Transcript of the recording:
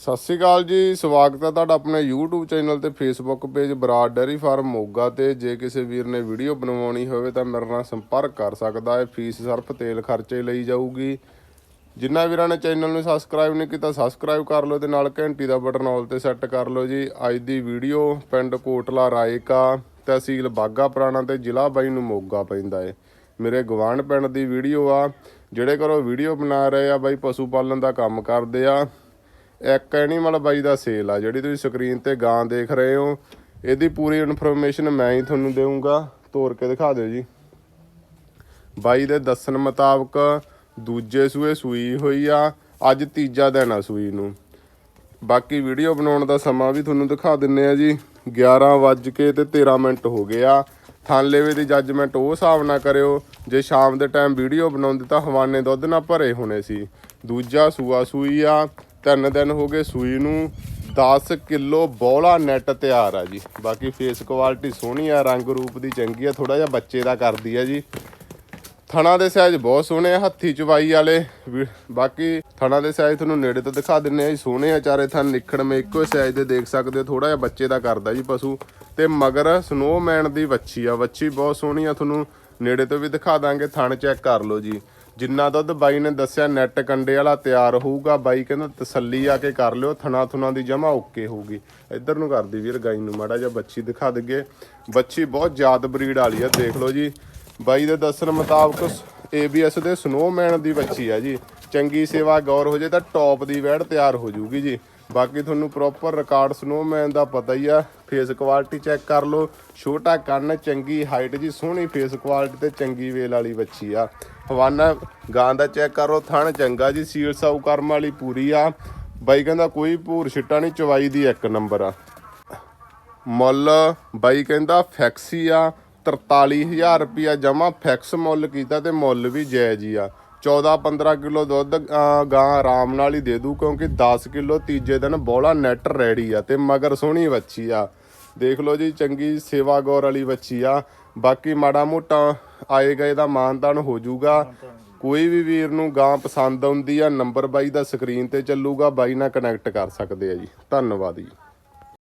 ਸਤਿ ਸ਼੍ਰੀ ਅਕਾਲ ਜੀ, ਸਵਾਗਤ ਹੈ ਤੁਹਾਡਾ ਆਪਣੇ YouTube ਚੈਨਲ ਤੇ Facebook page Brar dairy farm Moga ਤੇ। ਜੇ ਕਿਸੇ ਵੀਰ ਨੇ ਵੀਡੀਓ ਬਣਵਾਉਣੀ ਹੋਵੇ ਤਾਂ ਮੇਰੇ ਨਾਲ ਸੰਪਰਕ ਕਰ ਸਕਦਾ ਹੈ। ਫੀਸ ਸਿਰਫ ਤੇਲ ਖਰਚੇ ਲਈ ਜਾਊਗੀ। ਜਿਨ੍ਹਾਂ ਵੀਰਾਂ ਨੇ ਚੈਨਲ ਨੂੰ ਸਬਸਕ੍ਰਾਈਬ ਨਹੀਂ ਕੀਤਾ ਸਬਸਕ੍ਰਾਈਬ ਕਰ ਲਓ ਤੇ ਨਾਲ ਘੰਟੀ ਦਾ ਬਟਨ ਆਲ ਤੇ ਸੈੱਟ ਕਰ ਲਓ ਜੀ। ਅੱਜ ਦੀ ਵੀਡੀਓ ਪਿੰਡ ਕੋਟਲਾ ਰਾਏਕਾ ਤਹਿਸੀਲ ਬਾਗਾ ਪੁਰਾਣਾ ਤੇ ਜ਼ਿਲ੍ਹਾ ਬਾਈ ਨੂੰ ਮੋਗਾ ਪੈਂਦਾ ਏ ਮੇਰੇ ਗਵਾਂਢ ਪਿੰਡ ਦੀ ਵੀਡੀਓ ਆ। ਜਿਹੜੇ ਘਰੋਂ ਵੀਡੀਓ ਬਣਾ ਰਹੇ ਆ, ਬਾਈ ਪਸ਼ੂ ਪਾਲਣ ਦਾ ਕੰਮ ਕਰਦੇ ਆ। ਇੱਕ ਐਨੀਮਲ ਬਾਈ ਦਾ ਸੇਲ ਆ, ਜਿਹੜੀ ਤੁਸੀਂ ਸਕਰੀਨ ਤੇ ਗਾਂ ਦੇਖ ਰਹੇ ਹੋ, ਇਹਦੀ ਪੂਰੀ ਇਨਫੋਰਮੇਸ਼ਨ ਮੈਂ ਹੀ ਤੁਹਾਨੂੰ ਦੇਵਾਂਗਾ ਤੋਰ ਕੇ ਦਿਖਾ ਦਿਓ ਜੀ। ਬਾਈ ਦੇ ਦੱਸਣ ਮੁਤਾਬਕ ਦੂਜੇ ਸੂਏ ਸੂਈ ਹੋਈ ਆ, ਅੱਜ ਤੀਜਾ ਦਿਨ ਆ ਸੂਈ ਨੂੰ। ਬਾਕੀ ਵੀਡੀਓ ਬਣਾਉਣ ਦਾ ਸਮਾਂ ਵੀ ਤੁਹਾਨੂੰ ਦਿਖਾ ਦਿੰਨੇ ਆ ਜੀ। 11 ਵੱਜ ਕੇ ਤੇ 13 ਮਿੰਟ ਹੋ ਗਏ ਆ। ਥਾਨਲੇਵੇ ਦੀ ਜੱਜਮੈਂਟ ਉਹ ਹਿਸਾਬ ਨਾਲ ਕਰਿਓ, ਜੇ ਸ਼ਾਮ ਦੇ ਟਾਈਮ ਵੀਡੀਓ ਬਣਾਉਂਦੇ ਤਾਂ ਹਵਾਨੇ ਦੁੱਧ ਨਾਲ ਭਰੇ ਹੋਣੇ ਸੀ। ਦੂਜਾ ਸੂਆ ਸੂਈ ਆ ਤਿੰਨ ਦਿਨ ਹੋ ਗਏ ਸੂਈ ਨੂੰ। 10 ਕਿਲੋ ਬੋਲਾ ਨੈਟ ਤਿਆਰ ਆ ਜੀ। ਬਾਕੀ ਫੇਸ ਕੁਆਲਿਟੀ ਸੋਹਣੀ ਆ, ਰੰਗ ਰੂਪ ਦੀ ਚੰਗੀ ਆ ਥੋੜਾ ਜਿਹਾ ਬੱਚੇ ਦਾ ਕਰਦੀ ਆ ਜੀ। ਥਣਾ ਦੇ ਸਾਈਜ਼ ਬਹੁਤ ਸੋਹਣੇ ਆ, ਹੱਥੀ ਚਵਾਈ ਵਾਲੇ। ਵੀ- ਬਾਕੀ ਥਣਾ ਦੇ ਸਾਈਜ਼ ਤੁਹਾਨੂੰ ਨੇੜੇ ਤੋਂ ਦਿਖਾ ਦਿੰਨੇ ਆ ਜੀ, ਸੋਹਣੇ ਆ ਚਾਰੇ ਥਣ ਨਿਖੜ ਮੇ ਇੱਕੋ ਸਾਈਜ਼ ਦੇ ਦੇਖ ਸਕਦੇ ਹੋ ਥੋੜਾ ਜਿਹਾ ਬੱਚੇ ਦਾ ਕਰਦਾ ਜੀ ਪਸ਼ੂ। ਤੇ ਮਗਰ ਸਨੋਮੈਨ ਦੀ ਵੱਛੀ ਆ, ਵੱਛੀ ਬਹੁਤ ਸੋਹਣੀ ਆ, ਤੁਹਾਨੂੰ ਨੇੜੇ ਤੋਂ ਵੀ ਦਿਖਾ ਦਾਂਗੇ, ਥਣ ਚੈੱਕ ਕਰ ਲਓ ਜੀ। ਜਿੰਨਾ ਦੁੱਧ ਬਾਈ ਨੇ ਦੱਸਿਆ ਨੈਟ ਕੰਡੇ ਵਾਲਾ ਤਿਆਰ ਹੋਊਗਾ, ਬਾਈ ਕਹਿੰਦਾ ਤਸੱਲੀ ਆ ਕੇ ਕਰ ਲਿਓ, ਥਣਾ ਥੁਣਾ ਦੀ ਜਮਾ ਓਕੇ ਹੋਊਗੀ। ਇੱਧਰ ਨੂੰ ਕਰਦੀ ਵੀਰ ਗਾਈ ਨੂੰ ਮਾੜਾ ਜਿਹਾ ਬੱਚੀ ਦਿਖਾ ਦਈਏ। ਬੱਚੀ ਬਹੁਤ ਜ਼ਿਆਦ ਬਰੀਡ ਵਾਲੀ ਆ, ਦੇਖ ਲਓ ਜੀ। ਬਾਈ ਦੇ ਦੱਸਣ ਮੁਤਾਬਕ ABS ਦੇ ਸਨੋਮੈਨ ਦੀ ਬੱਚੀ ਆ ਜੀ। ਚੰਗੀ ਸੇਵਾ ਗੌਰ ਹੋ ਜੇ ਤਾਂ ਟੌਪ ਦੀ ਵੈੜ ਤਿਆਰ ਹੋ ਜੂਗੀ ਜੀ। ਬਾਕੀ ਤੁਹਾਨੂੰ ਪ੍ਰੋਪਰ ਰਿਕਾਰਡ ਸਨੋਮੈਨ ਦਾ ਪਤਾ ਹੀ ਆ। ਫੇਸ ਕੁਆਲਿਟੀ ਚੈੱਕ ਕਰ ਲਓ। ਛੋਟਾ ਕੰਨ, ਚੰਗੀ ਹਾਈਟ ਜੀ ਸੋਹਣੀ ਫੇਸ ਕੁਆਲਿਟੀ ਤੇ ਚੰਗੀ ਵੇਲ ਵਾਲੀ ਬੱਚੀ ਆ। ਹਵਾਨਾ ਗਾਂ ਦਾ ਚੈੱਕ ਕਰੋ। ਥਣ ਚੰਗਾ ਜੀ, ਸੀਲ ਸਾਊ ਕਰਮ ਵਾਲੀ ਪੂਰੀ ਆ। ਬਾਈ ਕਹਿੰਦਾ ਕੋਈ ਭੂਰ ਛਿੱਟਾ ਨਹੀਂ, ਚਵਾਈ ਦੀ ਇੱਕ ਨੰਬਰ ਆ। ਮੁੱਲ, ਬਾਈ ਕਹਿੰਦਾ ਫੈਕਸੀ ਆ। 43000 ਰੁਪਿਆ ਜਮਾ ਫੈਕਸ ਮੁੱਲ ਕੀਤਾ ਤੇ ਮੁੱਲ ਵੀ ਜਾਇਜ਼ ਹੀ ਆ। 14 15 ਕਿਲੋ ਦੁੱਧ ਗਾਂ ਆਰਾਮ ਨਾਲ ਹੀ ਦੇ ਦੂ, ਕਿਉਂਕਿ 10 ਕਿਲੋ ਤੀਜੇ ਦਿਨ ਬੋਲਾ ਨੈਟ ਰੈਡੀ ਆ ਤੇ ਮਗਰ ਸੋਹਣੀ ਵੱਛੀ ਆ। ਦੇਖ ਲਓ ਜੀ, ਚੰਗੀ ਸੇਵਾ ਗੌਰ ਵਾਲੀ ਵੱਛੀ ਆ। ਬਾਕੀ ਮਾੜਾ ਮੋਟਾ ਆਏ ਗਏ ਦਾ ਮਾਨਤਾਨ ਹੋ ਜਾਊਗਾ ਕੋਈ ਵੀ ਵੀਰ ਨੂੰ ਗਾਂ ਪਸੰਦ ਆਉਂਦੀ ਆ, ਨੰਬਰ ਬਾਈ ਦਾ ਸਕਰੀਨ ਤੇ ਚੱਲੂਗਾ, ਬਾਈ ਨਾਲ ਕਨੈਕਟ ਕਰ ਸਕਦੇ ਆ ਜੀ। ਧੰਨਵਾਦ ਜੀ।